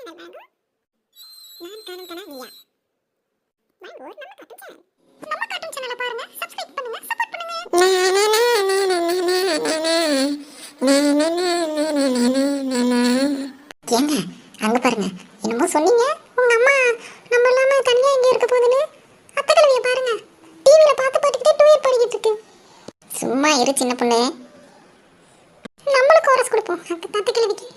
Channel வாங்கோ நான் காணும் கனா நீயா? வாங்கோ நம்ம காட்டும் சேனல் நம்ம காட்டும் சேனலை பாருங்க. சப்ஸ்கிரைப் பண்ணுங்க சப்போர்ட் பண்ணுங்க. ஏங்க அங்க பாருங்க. என்னமோ சொன்னீங்க. உங்க அம்மா நம்ம இல்லாம தனியா எங்க இருக்க போகுதுன்னு? அத்தை கிழவிய பாருங்க. டிவில பார்த்து பாட்டுக்கிட்டே பாடிக்கிட்டு இருக்கு. சும்மா இரு சின்ன பொண்ணு. நம்மளுக்கு கோரஸ் கொடுப்போம். அந்த தத்து கிழவிக்கு.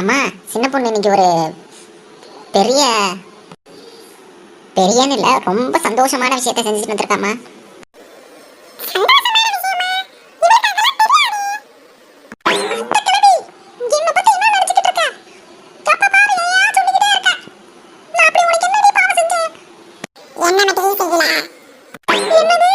அம்மா சின்ன பொண்ணு இன்னைக்கு ஒரு பெரிய பெரியன்னு இல்லை ரொம்ப சந்தோஷமான விஷயத்தை செஞ்சுட்டு வந்திருக்காம்மா. என்னது?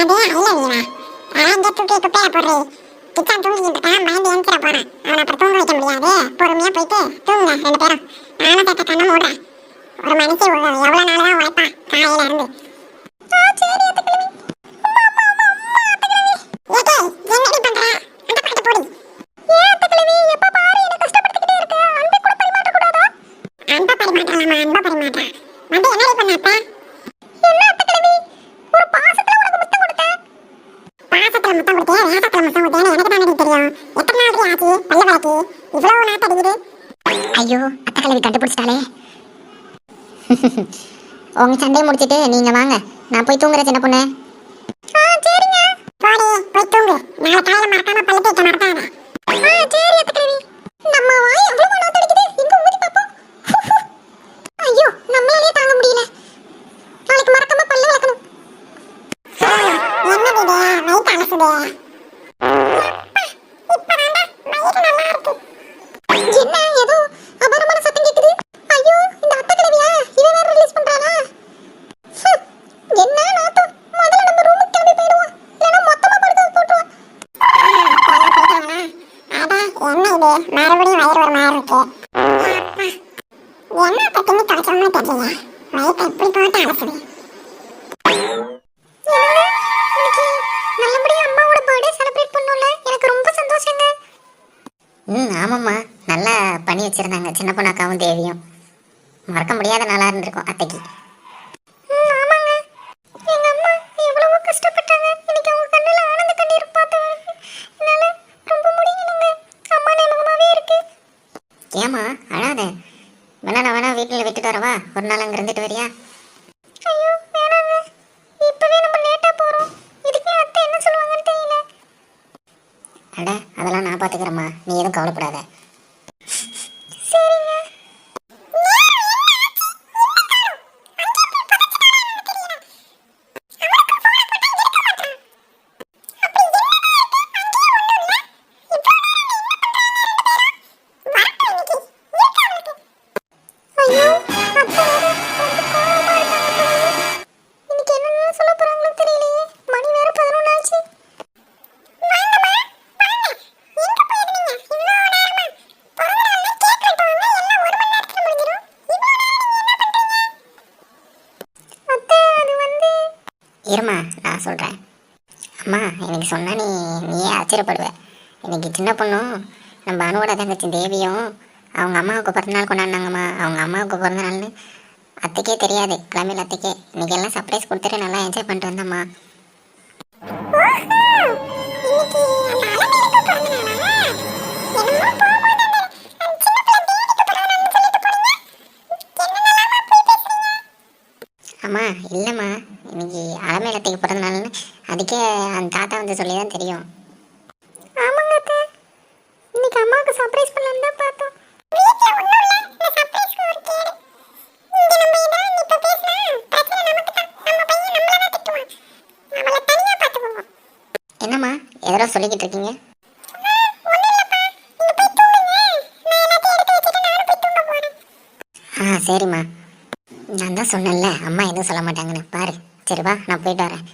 என்னது ஐயா நீனா ஆங்க தூக்கி குப்பையில போடுறி. கிச்சான் தூங்கிட்டு இருக்கான் பயந்து எந்திர போறான். அவனை அப்புறம் தூங்க வைக்க முடியாது. பொறுமையா போயிட்டு தூங்குங்க ரெண்டு பேரும். நானும் கேட்ட கண்ணை மூடுறேன். ஒரு மணிக்கு எவ்வளவு பாசத்துல முத்தம் கொடுத்தேன் நேசத்துல முத்தம் கொடுத்தேன்னு எனக்கு தானடி தெரியும். எத்தனை நாள்டி ஆச்சு, பல்லு விளக்கி? இவ்வளவு நாத்து அடிக்குது. ஐயோ அத்தை கண்டுபிடிச்சிட்டாலே உங்க சண்டையை முடிச்சிட்டு நீங்க வாங்க நான் போய் தூங்குறேன் சின்ன பொண்ணு ஆ சரிங்க போடி போய் தூங்கு நாளை காலையில மறக்காம பல்லு தேய்க்க மறக்காத ஆ சரி அத்தை கிழவி நம்ம வாய் எவ்வளவு நாத்து அடிக்குது எங்க ஊதி பாப்போம் ஐயோ நம்மளாலே தாங்க முடியல நாளைக்கு மறக்காம பல்லு விளக்கணும் என்னது இது வயிற்று அலசுது என்ன ஏதோ அபாரமான சத்தம் கேக்குது ஐயோ இந்த அத்தை கிழவியா இவன் வேற ரிலீஸ் பண்றானா ஹம், என்ன நாத்தம் முதல்ல நம்ம ரூமுக்கு கிளம்பி போயிடுவோம் இல்லைன்னா மொத்தமா படுக்க போட்டுருவோம் என்ன மறுபடியும் வயிறு ஒரு மாதிரி இருக்கு. என்ன பத்தினி தொலைச்சோம்னு தெரியல வயிற்று எப்படி போட்டு அலசுது ம் ஆமாம்மா. நல்லா பண்ணி வச்சுருந்தாங்க. சின்ன பொண்ணாக்காவும் தேவியும். மறக்க முடியாத நாளாக இருந்திருக்கும் அத்தைக்கு. ஏமா அழாத. வேணா நான் வேணா வீட்டில் விட்டுட்டு வரவா? ஒரு நாள் அங்கே இருந்துட்டு வரியா? ஐயோ வேணாங்க. இப்பவே நம்ம லேட்டாக போகிறோம் இதுக்கே அத்தை என்ன சொல்லுவாங்கன்னு தெரியல. அட அதெல்லாம் நான் பார்த்துக்கிறேம்மா நீ எதுவும் கவலைப்படாத. இருமா நான் சொல்கிறேன் அம்மா எனக்கு சொன்னால் நீ நீயே ஆச்சரியப்படுவ. இன்னைக்கு சின்ன பொண்ணும் நம்ம அனுவோட தங்கச்சி தேவியும் அவங்க அம்மாவுக்கு பிறந்தநாள் கொண்டாடினாங்கம்மா. அவங்க அம்மாவுக்கு பிறந்த நாள்னு அத்தைக்கே தெரியாது. கிளம்பில அத்தைக்கே. இன்னைக்கு எல்லாம் சர்ப்ரைஸ் கொடுத்துட்டு நல்லா என்ஜாய் பண்ணிட்டு வந்தம்மா. அதுக்கே அந்த தாத்தா வந்து சொல்லி தான் தெரியும். ஆமாங்க அத்தை. இன்னைக்கு அம்மாவுக்கு சர்ப்ரைஸ் பண்ணலான்னு தான் பார்த்தோம். என்னம்மா எதோ சொல்லிக்கிட்டு இருக்கீங்க? ஆ சரிம்மா. நான் தான் சொன்னேன்ல அம்மா எதுவும் சொல்ல மாட்டாங்கன்னு. பாரு. சரி வா நான் போயிட்டு வரேன்.